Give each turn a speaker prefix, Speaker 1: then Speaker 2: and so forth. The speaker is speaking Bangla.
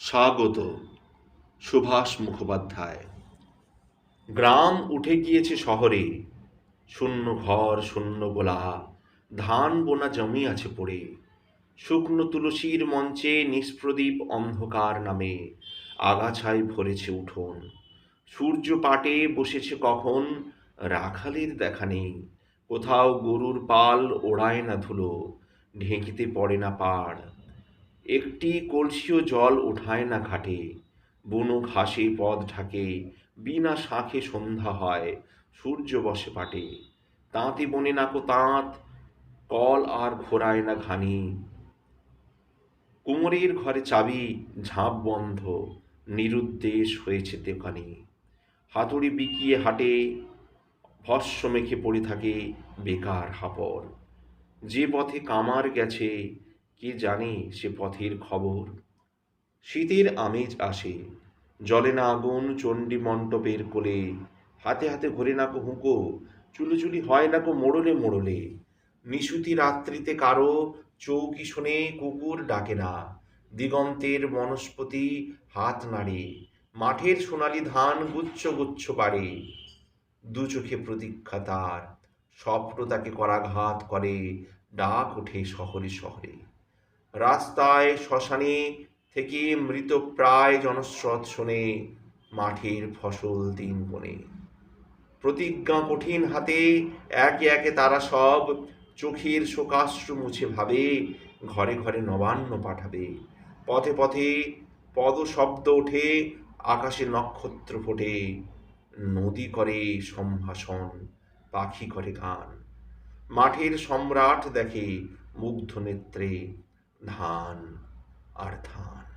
Speaker 1: স্বাগত সুভাষ মুখোপাধ্যায়। গ্রাম উঠে গিয়েছে শহরে। শূন্য ঘর, শূন্য গোলা, ধান বোনা জমি আছে পড়ে। শুকনো তুলসীর মঞ্চে নিষ্প্রদীপ অন্ধকার নামে, আগাছায় ভরেছে উঠোন। সূর্য পাটে বসেছে কখন, রাখালের দেখা নেই। কোথাও গরুর পাল ওড়ায় না ধুলো, ঢেঁকিতে পড়ে না পাড়। একটি কলসিও জল ওঠায় না ঘাটে। বুনো ঘাসে পথ ঢাকে, বিনা শাঁখে সন্ধ্যা হয়, সূর্য বসে পাটে। তাঁতি বনে নাকো তাঁত, কল আর ঘোরায় না ঘানি। কুমোরের ঘরে চাবি, ঝাঁপ বন্ধ, নিরুদ্দেশ হয়েছে দোকানি। হাতুড়ি বিকিয়ে হাটে ভস্য মেখে পড়ে থাকে বেকার হাপড় যে পথে কামার গেছে কে জানে সে পথের খবর? শীতের আমেজ আসে, জলে না আগুন, চণ্ডী মণ্ডপের কোলে। হাতে হাতে ঘোরে নাকো হুঁকো, চুলোচুলি হয় নাকো মোড়লে মোড়লে। নিশুতি রাত্রিতে কারও চৌকি শুনে, কুকুর ডাকে না। দিগন্তের বনস্পতি হাত নাড়ে, মাঠের সোনালি ধান গুচ্ছ গুচ্ছ বাড়ে দু চোখে প্রতীক্ষা তার, স্বপ্ন তাকে করাঘাত করে, ডাক ওঠে শহরে শহরে। রাস্তায় শ্মশানে থেকে মৃত প্রায় জনস্রোত শোনে মাঠের ফসল দিন বনে। প্রতিজ্ঞা কঠিন হাতে একে একে তারা সব চোখের শোকাশ্রু মুছে ভাবে, ঘরে ঘরে নবান্ন পাঠাবে। পথে পথে পদ শব্দ ওঠে, আকাশে নক্ষত্র ফোটে, নদী করে সম্ভাষণ, পাখি করে গান। মাঠের সম্রাট দেখে মুগ্ধ নেত্রে ধান আর ধান